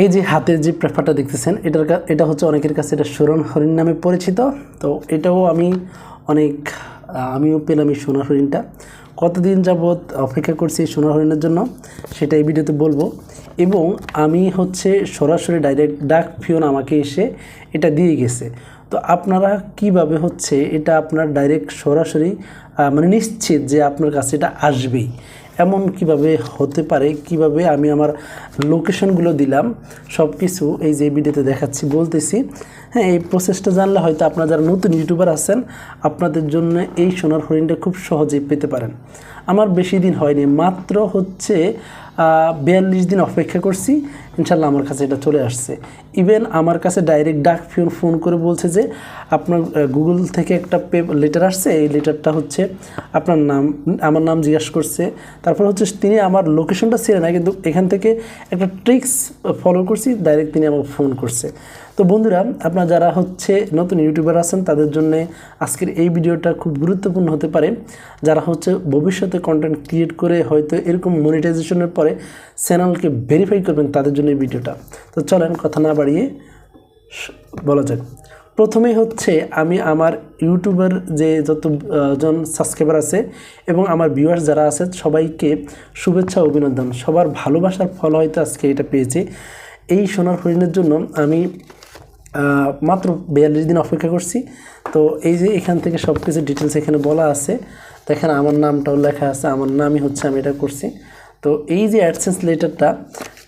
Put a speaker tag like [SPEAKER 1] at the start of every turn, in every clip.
[SPEAKER 1] এই যে হাতের যে পেপারটা দেখতেছেন, এটার এটা হচ্ছে অনেকের কাছে এটা সুরন হরিণ নামে পরিচিত। তো এটাও আমি অনেক আমিও পেলাম এই সোনার হরিণটা। কতদিন যাবৎ অপেক্ষা করছি এই সোনার হরিণের জন্য, সেটা এই ভিডিওতে বলব। এবং আমি হচ্ছে সরাসরি ডাইরেক্ট ডাক ফিওন আমাকে এসে এটা দিয়ে গেছে। তো আপনারা কীভাবে হচ্ছে এটা আপনার ডাইরেক্ট সরাসরি মানে নিশ্চিত যে আপনার কাছে এটা আসবেই? এমন কীভাবে হতে পারে, কীভাবে আমি আমার লোকেশনগুলো দিলাম সব কিছু এই যে ভিডিওতে দেখাচ্ছি, বলতেছি। হ্যাঁ এই প্রসেসটা জানলে হয়তো আপনারা যারা নতুন ইউটিউবার আছেন, আপনাদের জন্য এই সোনার হরিণটা খুব সহজেই পেতে পারেন। আমার বেশি দিন হয়নি, মাত্র হচ্ছে বিয়াল্লিশ দিন অপেক্ষা করছি। ইনশাল্লাহ আমার কাছে এটা চলে আসছে। ইভেন আমার কাছে ডাইরেক্ট ডাক ফোন ফোন করে বলছে যে, আপনার গুগল থেকে একটা পে লেটার আসছে। এই লেটারটা হচ্ছে আপনার নাম, আমার নাম জিজ্ঞাসা করছে। তারপর হচ্ছে তিনি আমার লোকেশনটা ছিলেন না কিন্তু এখান থেকে একটা ট্রিক্স ফলো করছি ডাইরেক্ট তিনি আমাকে ফোন করছে। তো বন্ধুরা, আপনারা যারা হচ্ছে নতুন ইউটিউবার আছেন, তাদের জন্য আজকের এই ভিডিওটা খুব গুরুত্বপূর্ণ হতে পারে। যারা হচ্ছে ভবিষ্যতে কন্টেন্ট ক্রিয়েট করে হয়তো এরকম মনিটাইজেশনের পরে চ্যানেলকে ভেরিফাই করবেন, তাদের জন্য এই ভিডিওটা। তো চলেন কথা না বাড়িয়ে বলা যাক। প্রথমেই হচ্ছে আমি আমার ইউটিউবের যে যত জন সাবস্ক্রাইবার আছে এবং আমার ভিউয়ার্স যারা আছে, সবাইকে শুভেচ্ছা অভিনন্দন। সবার ভালোবাসার ফল হয়তো আজকে এটা পেয়েছি। এই সোনার হরিণের জন্য আমি মাত্র বিয়াল্লিশ দিন অপেক্ষা করছি। তো এই যে এখান থেকে সব কিছু ডিটেলস এখানে বলা আছে, দেখেন আমার নামটাও লেখা আছে, আমার নামই হচ্ছে আমি এটা করছি। তো এই যে অ্যাডসেন্স লেটারটা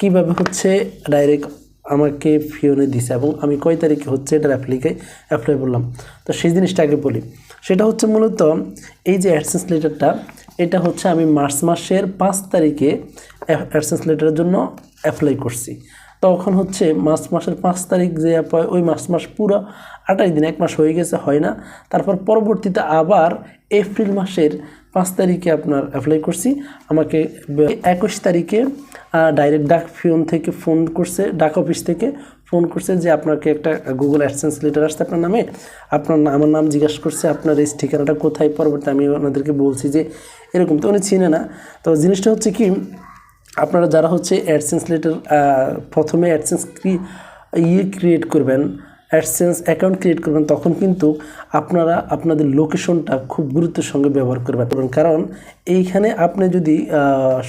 [SPEAKER 1] কীভাবে হচ্ছে ডাইরেক্ট আমাকে ফিওনে দিছে এবং আমি কয় তারিখে হচ্ছে এটার অ্যাপ্লিকে অ্যাপ্লাই করলাম। তো সেই জিনিসটা আগে বলি। সেটা হচ্ছে মূলত এই যে অ্যাডসেন্স লেটারটা এটা হচ্ছে আমি মার্চ মাসের পাঁচ তারিখে অ্যাডসেন্স লেটারের জন্য অ্যাপ্লাই করছি। তখন হচ্ছে মার্চ মাসের পাঁচ তারিখ যে অ্যাপ- ওই মার্চ মাস পুরো আঠাশ দিন, এক মাস হয়ে গেছে, হয় না। তারপর পরবর্তীতে আবার এপ্রিল মাসের পাঁচ তারিখে আপনার অ্যাপ্লাই করছি। আমাকে একুশ তারিখে ডাইরেক্ট ডাক ফোন থেকে ফোন করছে, ডাক অফিস থেকে ফোন করছে যে আপনাকে একটা গুগল অ্যাডসেন্স লেটার আসছে আপনার নামে। আপনার আমার নাম জিজ্ঞাসা করছে, আপনার এই ঠিকানাটা কোথায়? পরবর্তী আমি ওনাদেরকে বলছি যে, এরকম। তো উনি চিনে না। তো জিনিসটা হচ্ছে কি আপনারা যারা হচ্ছে অ্যাডসেন্স লেটার প্রথমে অ্যাডসেন্স ইয়ে ক্রিয়েট করবেন অ্যাডসেন্স অ্যাকাউন্ট ক্রিয়েট করবেন, তখন কিন্তু আপনারা আপনাদের লোকেশনটা খুব গুরুত্বের সঙ্গে ব্যবহার করবেন। কারণ এইখানে আপনি যদি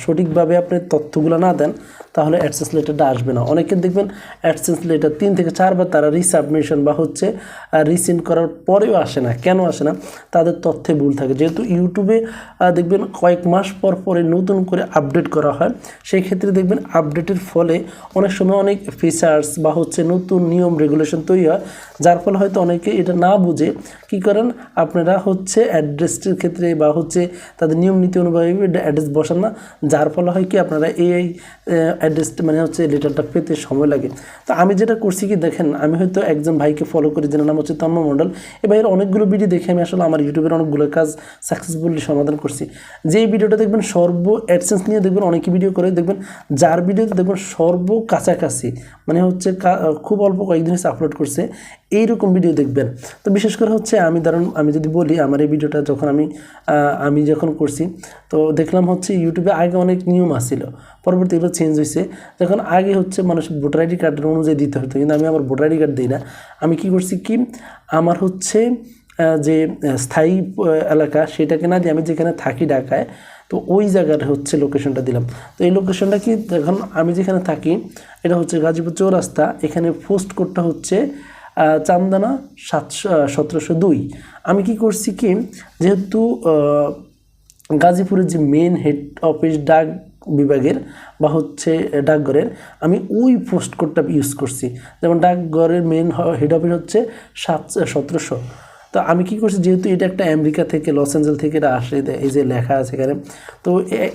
[SPEAKER 1] সঠিকভাবে আপনি তথ্যগুলো না দেন তাহলে অ্যাডসেন্স লেটারটা আসবে না। অনেকে দেখবেন অ্যাডসেন্স লেটার তিন থেকে চারবার তারা রিসাবমিশন বা হচ্ছে রিসেন্ড করার পরেও আসে না। কেন আসে না? তাদের তথ্যে ভুল থাকে। যেহেতু ইউটিউবে দেখবেন কয়েক মাস পর পরে নতুন করে আপডেট করা হয়, সেই ক্ষেত্রে দেখবেন আপডেটের ফলে অনেক সময় অনেক ফিচার্স বা হচ্ছে নতুন নিয়ম রেগুলেশন তৈরি হয়, যার ফলে হয়তো অনেকে এটা না বুঝে। কি করেন? আপনারা হচ্ছে অ্যাড্রেসটির ক্ষেত্রে বা হচ্ছে তাদের নিয়ম নীতি অনুযায়ী অ্যাড্রেস বসান না। যার ফলে হয় কি? আপনারা এই অ্যাড্রেস মানে হচ্ছে লেটারটা পেতে সময় লাগে। তো আমি যেটা করছি কি দেখেন, আমি হয়তো একজন ভাইকে ফলো করি যার নাম হচ্ছে তন্ম মণ্ডল। এ ভাইয়ের অনেকগুলো ভিডিও দেখে আমি আসলে আমার ইউটিউবের অনেকগুলো কাজ সাকসেসফুলি সমাধান করছি। যেই ভিডিওটা দেখবেন সর্ব অ্যাডসেন্স নিয়ে দেখবেন, অনেকে ভিডিও করে। দেখবেন যার ভিডিওতে দেখবেন সর্ব কাছাকাছি মানে হচ্ছে খুব অল্প কয়েকদিন হচ্ছে আপলোড করছে, এইরকম ভিডিও দেখবেন। তো বিশেষ করে হচ্ছে আমি ধরুন, আমি যদি বলি আমার এই ভিডিওটা যখন আমি আমি যখন করছি, তো দেখলাম হচ্ছে ইউটিউবে আগে অনেক নিয়ম আসছিল পরবর্তী এগুলো চেঞ্জ হয়েছে যখন আগে হচ্ছে মানুষ ভোটার আইডি কার্ডের অনুযায়ী দিতে হতো, কিন্তু আমি আমার ভোটার আইডি কার্ড দিই না। আমি কি করছি কি, আমার হচ্ছে যে স্থায়ী এলাকা সেটাকে না দিয়ে আমি যেখানে থাকি ঢাকায়, তো ওই জায়গার হচ্ছে লোকেশনটা দিলাম। তো এই লোকেশনটা কি এখন আমি যেখানে থাকি, এটা হচ্ছে গাজীপুর চৌরাস্তা, এখানে পোস্ট কোডটা হচ্ছে চান্দানা সাতশো সতেরোশো দুই। আমি কি করছি কি, যেহেতু গাজীপুরের যে মেন হেড অফিস ডাক বিভাগের বা হচ্ছে ডাকঘরের, আমি ওই পোস্ট কোডটা ইউজ করছি। যেমন ডাকঘরের মেন হেড অফিস হচ্ছে সাত সতেরোশো। তো আমি কি করছি, যেহেতু এটা একটা আমেরিকা থেকে, লস অ্যাঞ্জেল থেকে এটা আসে এই যে লেখা আছে এখানে, তো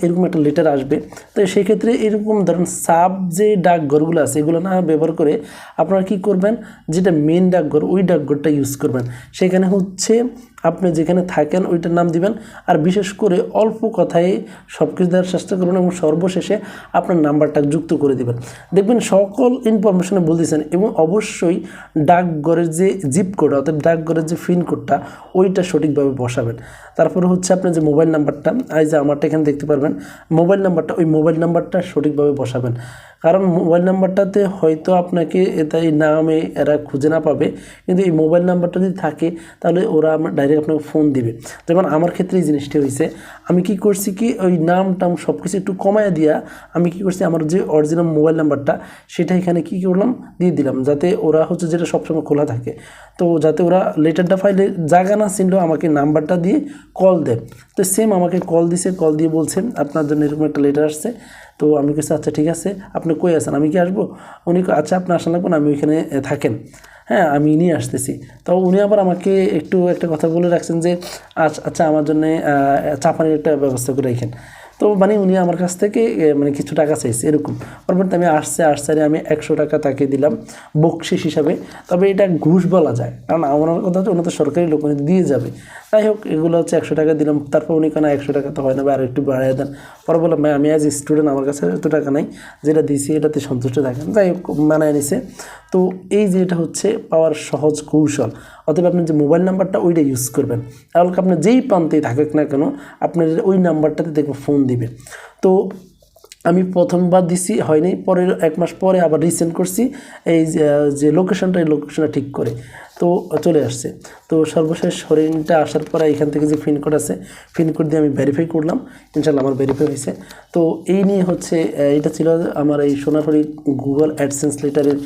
[SPEAKER 1] এরকম একটা লেটার আসবে। তো সেই ক্ষেত্রে এরকম ধরেন সাব যে ডাকঘরগুলো আছে, এগুলো না ব্যবহার করে আপনারা কি করবেন, যেটা মেন ডাকঘর, ওই ডাকঘরটা ইউজ করবেন। সেখানে হচ্ছে আপনি যেখানে থাকেন ওইটার নাম দিবেন। আর বিশেষ করে অল্প কথায় সব কিছু দেওয়ার চেষ্টা করবেন এবং সর্বশেষে আপনার নাম্বারটা যুক্ত করে দেবেন। দেখবেন সকল ইনফরমেশনে বলতেছেন এবং অবশ্যই ডাকঘরের যে জিপ কোড অর্থাৎ ডাকঘরের যে ফিন কোডটা ওইটা সঠিকভাবে বসাবেন। তারপরে হচ্ছে আপনার যে মোবাইল নাম্বারটা এই যে আমারটা এখানে দেখতে পারবেন। মোবাইল নাম্বারটা ওই মোবাইল নাম্বারটা সঠিকভাবে বসাবেন। কারণ মোবাইল নাম্বারটাতে হয়তো আপনাকে এই নামে এরা খুঁজে না পাবে। কিন্তু এই মোবাইল নাম্বারটা যদি থাকে, তাহলে ওরা আমার ডাইরেক্ট আপনাকে ফোন দিবে। যেমন আমার ক্ষেত্রে এই জিনিসটি হয়েছে, আমি কি করছি কি ওই নাম টাম সব কিছু একটু কমায় দিয়া আমি কি করছি, আমার যে অরিজিনাল মোবাইল নাম্বারটা, সেটা এখানে কি করলাম, দিয়ে দিলাম। যাতে ওরা হচ্ছে যেটা সবসময় খোলা থাকে। তো যাতে ওরা লেটারটা ফাইলে জায়গা না চিনলেও আমাকে নাম্বারটা দিয়ে কল দেয়। তো সেম আমাকে কল দিছে কল দিয়ে বলছেন আপনার জন্য এরকম একটা লেটার আসছে। তো আমি কিছু আচ্ছা ঠিক আছে, আপনি কই আছেন? আমি কি আসব? উনি আচ্ছা আপনি আসা লাগবেন আমি ওইখানে থাকেন। হ্যাঁ আমি নিয়ে আসতেছি। তো উনি আবার আমাকে একটু একটা কথা বলে রাখছেন যে আচ্ছা আচ্ছা আমার জন্য চা পানির একটা ব্যবস্থা করে রাখেন। তো মানে উনি আমার কাছ থেকে মানে কিছু টাকা চাইছে, এরকম। পরবর্তী আমি আসছে আসছে আমি একশো টাকা তাকে দিলাম, বকশিস হিসাবে। তবে এটা ঘুষ বলা যায়, কারণ আমার কথা হচ্ছে তো সরকারি লোক দিয়ে যাবে। যাই হোক, এগুলো হচ্ছে একশো টাকা দিলাম, তারপর উনি কেন একশো টাকা তো হয় না, বা আর একটু বাড়াই দেন। পরে বললাম, ভাই, আমি অ্যাজ স্টুডেন্ট আমার কাছে এত টাকা নাই, যেটা দিয়েছি এটাতে সন্তুষ্ট থাকেন। যাই হোক, মানায় নিছে। তো এই যে এটা হচ্ছে পাওয়ার সহজ কৌশল। অতএব আপনি যে মোবাইল নাম্বারটা ওইটা ইউজ করবেন। তাহলে আপনি যেই প্রান্তেই থাকুক না কেন, আপনার ওই নাম্বারটাতে দেখবেন ফোন দিবে। তো আমি প্রথমবার দিছি, হয়নি। পরের এক মাস পরে আবার রিসেন্ট করছি। এই যে- লোকেশনটা এই লোকেশানটা ঠিক করে। তো চলে আসছে। তো সর্বশেষ হরিণটা আসার পরে এখান থেকে যে পিন কোড আছে পিন কোড দিয়ে আমি ভেরিফাই করলাম। ইনশাল্লাহ আমার ভেরিফাই হয়েছে। তো এই নিয়ে হচ্ছে এটা ছিল আমার এই সোনার হরি গুগল অ্যাডসেন্স লেটারের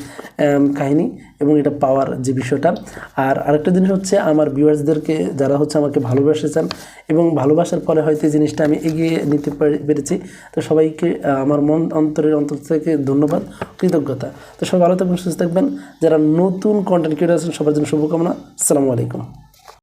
[SPEAKER 1] কাহিনী এবং এটা পাওয়ার যে বিষয়টা। আর আরেকটা জিনিস হচ্ছে, আমার ভিউয়ার্সদেরকে যারা হচ্ছে আমাকে ভালোবাসে চান এবং ভালোবাসার ফলে হয়তো এই জিনিসটা আমি এগিয়ে নিতে পারি- পেরেছি, তো সবাইকে আমার মন অন্তরের অন্তর থেকে ধন্যবাদ, কৃতজ্ঞতা। তো সবাই ভালো থাকবেন, সুস্থ থাকবেন। যারা নতুন কন্টেন্ট ক্রিয়েটার আছেন, সবার শুভকামনা। আসসালামু আলাইকুম।